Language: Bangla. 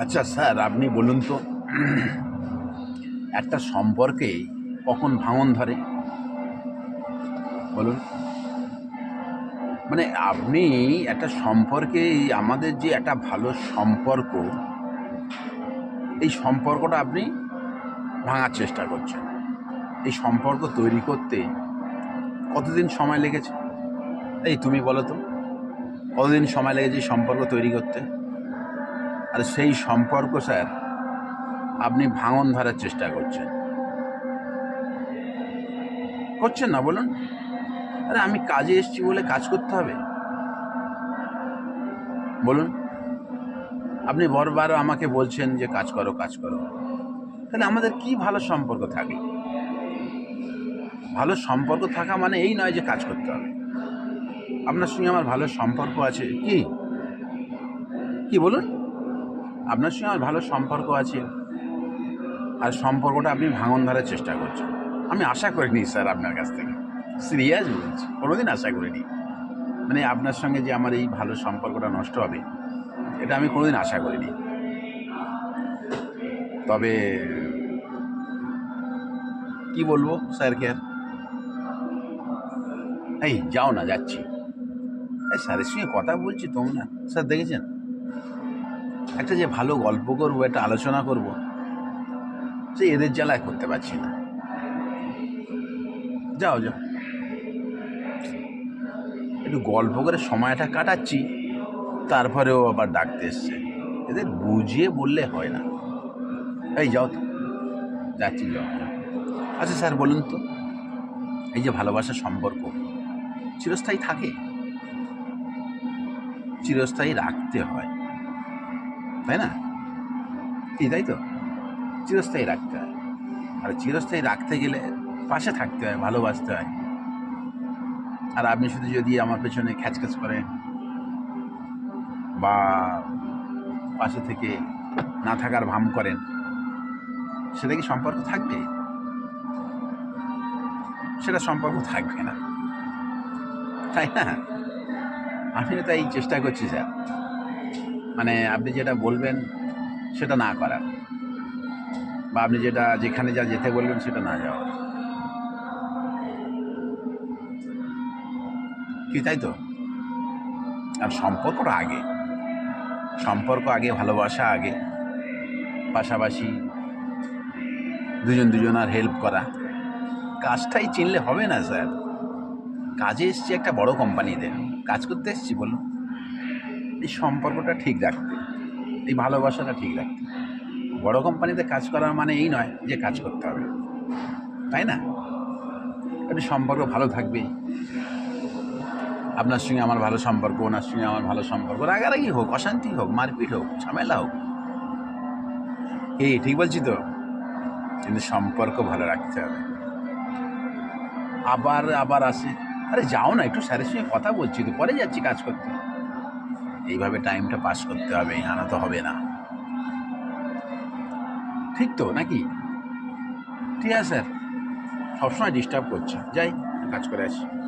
আচ্ছা স্যার, আপনি বলুন তো, একটা সম্পর্কে কখন ভাঙন ধরে? বলুন। মানে আপনি একটা সম্পর্কে আমাদের যে একটা ভালো সম্পর্ক, এই সম্পর্কটা আপনি ভাঙার চেষ্টা করছেন। এই সম্পর্ক তৈরি করতে কতদিন সময় লেগেছে? এই তুমি বলো তো, কতদিন সময় লেগেছে সম্পর্ক তৈরি করতে? আর সেই সম্পর্ক, স্যার, আপনি ভাঙন ধরার চেষ্টা করছেন। করছেন না, বলুন। আরে আমি কাজে এসেছি বলে কাজ করতে হবে। বলুন, আপনি বারবার আমাকে বলছেন যে কাজ করো কাজ করো। তাহলে আমাদের কি ভালো সম্পর্ক থাকে? ভালো সম্পর্ক থাকা মানে এই নয় যে কাজ করতে হবে। আপনার সঙ্গে আমার ভালো সম্পর্ক আছে। কি? কি বলুন? আপনার সঙ্গে আমার ভালো সম্পর্ক আছে আর সম্পর্কটা আপনি ভাঙন ধরার চেষ্টা করছেন। আমি আশা করিনি স্যার আপনার কাছ থেকে। সিরিয়াস বলছি, কোনোদিন আশা করিনি। মানে আপনার সঙ্গে যে আমার এই ভালো সম্পর্কটা নষ্ট হবে, এটা আমি কোনোদিন আশা করিনি। তবে কি বলব স্যারকে আর? এই, যাও না, যাচ্ছি। স্যারের সঙ্গে কথা বলছি তোমরা স্যার দেখেছেন? একটা যে ভালো গল্প করব, একটা আলোচনা করব, সে এদের জ্বালায় করতে পারছি না। যাও যাও। একটু গল্প করে সময়টা কাটাচ্ছি, তারপরেও আবার ডাকতে এসছে। এদের বুঝিয়ে বললে হয় না। এই যাও তো। যাচ্ছি, যাও। আচ্ছা স্যার, বলুন তো, এই যে ভালোবাসার সম্পর্ক, চিরস্থায়ী থাকে? চিরস্থায়ী রাখতে হয়। তাই না? কি, তাই তো? চিরস্থায়ী রাখতে হয়। আর চিরস্থায়ী রাখতে গেলে পাশে থাকতে হয়, ভালোবাসতে হয়। আর আপনি শুধু যদি আমার পেছনে খ্যাচখ্যাচ করেন বা পাশে থেকে না থাকার ভাম করেন, সেটা কি সম্পর্ক থাকবে? সেটা সম্পর্ক থাকবে না। তাই না? আমিও তাই চেষ্টা করছি, স্যার। মানে আপনি যেটা বলবেন, সেটা না করার। বা আপনি যেটা, যেখানে যা যেতে বলবেন, সেটা না যাওয়ার। কি তাই তো? আর সম্পর্কটা আগে। সম্পর্ক আগে, ভালোবাসা আগে। পাশাপাশি দুজন দুজনার হেল্প করা। কাজটাই চিনলে হবে না, স্যার। কাজে এসছি একটা বড় কোম্পানিতে কাজ করতে এসছি, বলুন। এই সম্পর্কটা ঠিক রাখতে, এই ভালোবাসাটা ঠিক রাখতে। বড় কোম্পানিতে কাজ করার মানে এই নয় যে কাজ করতে হবে। তাই না? একটু সম্পর্ক ভালো থাকবে। আপনার সঙ্গে আমার ভালো সম্পর্ক, ওনার সঙ্গে আমার ভালো সম্পর্ক, রাগারাগি হোক, অশান্তি হোক, মারপিট হোক, ঝামেলা হোক। এই ঠিক বলছি তো? কিন্তু সম্পর্ক ভালো রাখতে হবে। আবার আবার আসে। আরে যাও না, একটু স্যারের সঙ্গে কথা বলছি তো, পরে যাচ্ছি কাজ করতে। এইভাবে টাইমটা পাস করতে হবে, আনা তো হবে না। ঠিক তো নাকি? ঠিক আছে স্যার সবসময় ডিস্টার্ব করছে। যাই কাজ করে আসি।